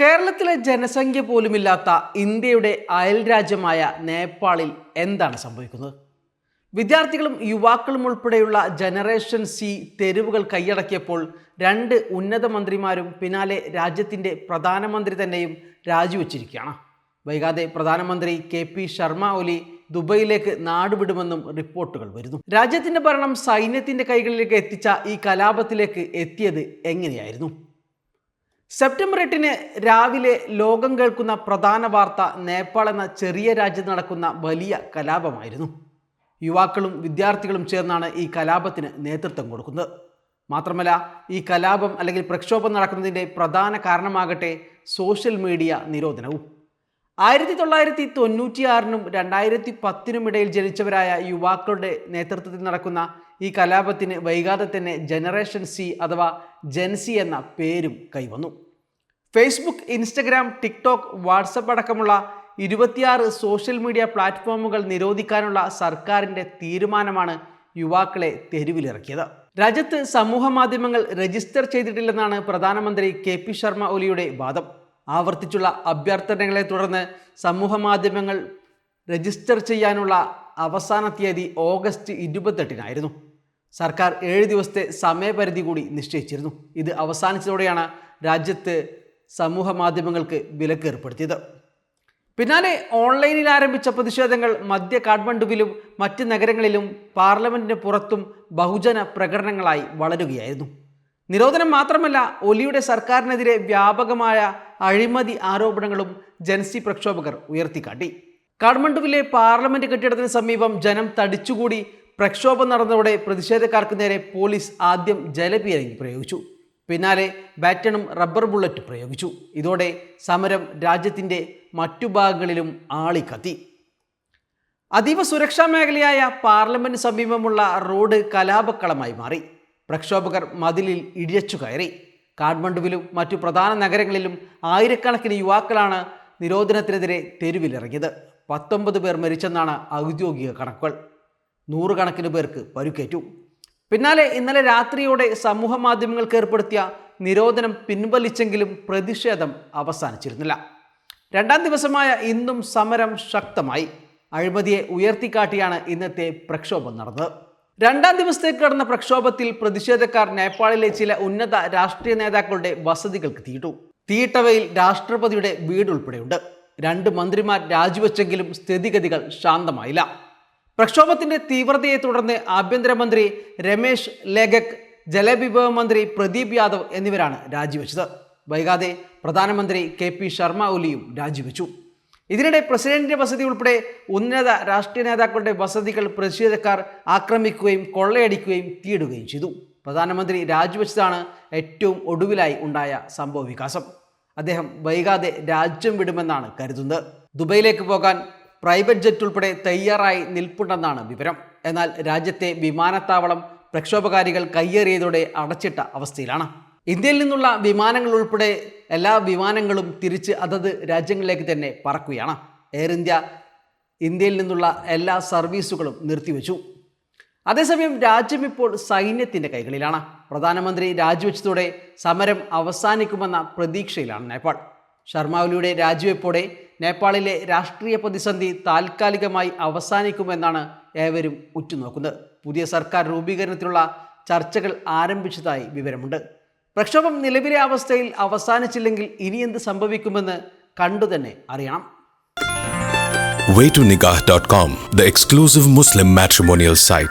കേരളത്തിലെ ജനസംഖ്യ പോലുമില്ലാത്ത ഇന്ത്യയുടെ അയൽ രാജ്യമായ നേപ്പാളിൽ എന്താണ് സംഭവിക്കുന്നത്? വിദ്യാർത്ഥികളും യുവാക്കളും ഉൾപ്പെടെയുള്ള ജനറേഷൻ സി തെരുവുകൾ കൈയടക്കിയപ്പോൾ രണ്ട് ഉന്നത മന്ത്രിമാരും പിന്നാലെ രാജ്യത്തിന്റെ പ്രധാനമന്ത്രി തന്നെയും രാജിവെച്ചിരിക്കുകയാണ്. വൈകാതെ പ്രധാനമന്ത്രി കെ പി ശർമ്മ ഒലി ദുബൈയിലേക്ക് നാടുവിടുമെന്നും റിപ്പോർട്ടുകൾ വരുന്നു. രാജ്യത്തിന്റെ ഭരണം സൈന്യത്തിന്റെ കൈകളിലേക്ക് എത്തിച്ച ഈ കലാപത്തിലേക്ക് എത്തിയത് എങ്ങനെയായിരുന്നു? സെപ്റ്റംബർ എട്ടിന് രാവിലെ ലോകം കേൾക്കുന്ന പ്രധാന വാർത്ത നേപ്പാൾ എന്ന ചെറിയ രാജ്യത്ത് നടക്കുന്ന വലിയ കലാപമായിരുന്നു. യുവാക്കളും വിദ്യാർത്ഥികളും ചേർന്നാണ് ഈ കലാപത്തിന് നേതൃത്വം കൊടുക്കുന്നത്. മാത്രമല്ല ഈ കലാപം അല്ലെങ്കിൽ പ്രക്ഷോഭം നടക്കുന്നതിന്റെ പ്രധാന കാരണമാകട്ടെ സോഷ്യൽ മീഡിയ നിരോധനവും. ആയിരത്തി തൊള്ളായിരത്തി തൊണ്ണൂറ്റിയാറിനും രണ്ടായിരത്തി പത്തിനും ഇടയിൽ ജനിച്ചവരായ യുവാക്കളുടെ നേതൃത്വത്തിൽ നടക്കുന്ന ഈ കലാപത്തിന് വൈകാതെ തന്നെ ജനറേഷൻ സി അഥവാ ജെൻസി എന്ന പേരും കൈവന്നു. ഫേസ്ബുക്ക് ഇൻസ്റ്റഗ്രാം ടിക്ടോക്ക് വാട്സപ്പ് അടക്കമുള്ള ഇരുപത്തിയാറ് സോഷ്യൽ മീഡിയ പ്ലാറ്റ്ഫോമുകൾ നിരോധിക്കാനുള്ള സർക്കാരിന്റെ തീരുമാനമാണ് യുവാക്കളെ തെരുവിലിറക്കിയത്. രാജ്യത്ത് സമൂഹ മാധ്യമങ്ങൾ രജിസ്റ്റർ ചെയ്തിട്ടില്ലെന്നാണ് പ്രധാനമന്ത്രി കെ പി ശർമ്മ ഒലിയുടെ വാദം. ആവർത്തിച്ചുള്ള അഭ്യർത്ഥനകളെ തുടർന്ന് സമൂഹ മാധ്യമങ്ങൾ രജിസ്റ്റർ ചെയ്യാനുള്ള അവസാന തീയതി ഓഗസ്റ്റ് ഇരുപത്തെട്ടിനായിരുന്നു. സർക്കാർ ഏഴ് ദിവസത്തെ സമയപരിധി കൂടി നിശ്ചയിച്ചിരുന്നു. ഇത് അവസാനിച്ചതോടെയാണ് രാജ്യത്ത് സമൂഹ മാധ്യമങ്ങൾക്ക് വിലക്ക് ഏർപ്പെടുത്തിയത്. പിന്നാലെ ഓൺലൈനിൽ ആരംഭിച്ച പ്രതിഷേധങ്ങൾ മധ്യ കാഠ്മണ്ഡുവിലും മറ്റ് നഗരങ്ങളിലും പാർലമെന്റിന് പുറത്തും ബഹുജന പ്രകടനങ്ങളായി വളരുകയായിരുന്നു. നിരോധനം മാത്രമല്ല ഒലിയുടെ സർക്കാരിനെതിരെ വ്യാപകമായ അഴിമതി ആരോപണങ്ങളും ജൻസി പ്രക്ഷോഭകർ ഉയർത്തിക്കാട്ടി. കാഠ്മണ്ഡുവിലെ പാർലമെന്റ് കെട്ടിടത്തിന് സമീപം ജനം തടിച്ചുകൂടി പ്രക്ഷോഭം നടന്നതോടെ പ്രതിഷേധക്കാർക്ക് നേരെ പോലീസ് ആദ്യം ജലപീരങ്ങി പ്രയോഗിച്ചു. പിന്നാലെ ബാറ്റണും റബ്ബർ ബുള്ളറ്റ് പ്രയോഗിച്ചു. ഇതോടെ സമരം രാജ്യത്തിന്റെ മറ്റു ഭാഗങ്ങളിലും ആളിക്കത്തി. അതീവ സുരക്ഷാ മേഖലയായ പാർലമെന്റ് സമീപമുള്ള റോഡ് കലാപക്കളമായി മാറി. പ്രക്ഷോഭകർ മതിലിൽ ഇടിയച്ചു കയറി. കാഠ്മണ്ഡുവിലും മറ്റു പ്രധാന നഗരങ്ങളിലും ആയിരക്കണക്കിന് യുവാക്കളാണ് നിരോധനത്തിനെതിരെ തെരുവിലിറങ്ങിയത്. പത്തൊമ്പത് പേർ മരിച്ചെന്നാണ് ഔദ്യോഗിക കണക്കുകൾ. നൂറുകണക്കിന് പേർക്ക് പരുക്കേറ്റു. പിന്നാലെ ഇന്നലെ രാത്രിയോടെ സമൂഹ മാധ്യമങ്ങൾക്ക് ഏർപ്പെടുത്തിയ നിരോധനം പിൻവലിച്ചെങ്കിലും പ്രതിഷേധം അവസാനിച്ചിരുന്നില്ല. രണ്ടാം ദിവസമായ ഇന്നും സമരം ശക്തമായി. അഴിമതിയെ ഉയർത്തിക്കാട്ടിയാണ് ഇന്നത്തെ പ്രക്ഷോഭം നടന്നത്. രണ്ടാം ദിവസത്തേക്ക് കടന്ന പ്രക്ഷോഭത്തിൽ പ്രതിഷേധക്കാർ നേപ്പാളിലെ ചില ഉന്നത രാഷ്ട്രീയ നേതാക്കളുടെ വസതികൾക്ക് തീയിട്ടു. തീയിട്ടവയിൽ രാഷ്ട്രപതിയുടെ വീട് ഉൾപ്പെടെയുണ്ട് രണ്ട് മന്ത്രിമാർ രാജിവെച്ചെങ്കിലും സ്ഥിതിഗതികൾ ശാന്തമായില്ല. പ്രക്ഷോഭത്തിന്റെ തീവ്രതയെ തുടർന്ന് ആഭ്യന്തരമന്ത്രി രമേശ് ലേഖക് ജലവിഭവ മന്ത്രി പ്രദീപ് യാദവ് എന്നിവരാണ് രാജിവെച്ചത്. വൈകാതെ പ്രധാനമന്ത്രി കെ പി ശർമ്മ ഒലിയും രാജിവെച്ചു. ഇതിനിടെ പ്രസിഡന്റിന്റെ വസതി ഉൾപ്പെടെ ഉന്നത രാഷ്ട്രീയ നേതാക്കളുടെ വസതികൾ പ്രതിഷേധക്കാർ ആക്രമിക്കുകയും കൊള്ളയടിക്കുകയും തീയിടുകയും ചെയ്തു. പ്രധാനമന്ത്രി രാജിവെച്ചതാണ് ഏറ്റവും ഒടുവിലായി ഉണ്ടായ സംഭവ വികാസം. അദ്ദേഹം വൈകാതെ രാജ്യം വിടുമെന്നാണ് കരുതുന്നത്. ദുബൈയിലേക്ക് പോകാൻ പ്രൈവറ്റ് ജെറ്റ് ഉൾപ്പെടെ തയ്യാറായി നിൽപ്പുണ്ടെന്നാണ് വിവരം. എന്നാൽ രാജ്യത്തെ വിമാനത്താവളം പ്രക്ഷോഭകാരികൾ കയ്യേറിയതോടെ അടച്ചിട്ട അവസ്ഥയിലാണ്. ഇന്ത്യയിൽ നിന്നുള്ള വിമാനങ്ങൾ ഉൾപ്പെടെ എല്ലാ വിമാനങ്ങളും തിരിച്ച് അതത് രാജ്യങ്ങളിലേക്ക് തന്നെ പറക്കുകയാണ്. എയർ ഇന്ത്യ ഇന്ത്യയിൽ നിന്നുള്ള എല്ലാ സർവീസുകളും നിർത്തിവെച്ചു. അതേസമയം രാജ്യം ഇപ്പോൾ സൈന്യത്തിന്റെ കൈകളിലാണ്. പ്രധാനമന്ത്രി രാജിവെച്ചതോടെ സമരം അവസാനിക്കുമെന്ന പ്രതീക്ഷയിലാണ് നേപ്പാൾ. ശർമാവലിയുടെ രാജിവെപ്പോടെ നേപ്പാളിലെ രാഷ്ട്രീയ പ്രതിസന്ധി താൽക്കാലികമായി അവസാനിക്കുമെന്നാണ് ഏവരും ഉറ്റുനോക്കുന്നത്. പുതിയ സർക്കാർ രൂപീകരണത്തിനുള്ള ചർച്ചകൾ ആരംഭിച്ചതായി വിവരമുണ്ട്. പ്രക്ഷോഭം നിലവിലെ അവസ്ഥയിൽ അവസാനിച്ചില്ലെങ്കിൽ ഇനി എന്ത് സംഭവിക്കുമെന്ന് കണ്ടു തന്നെ അറിയണം waytonikah.com, the exclusive Muslim matrimonial site.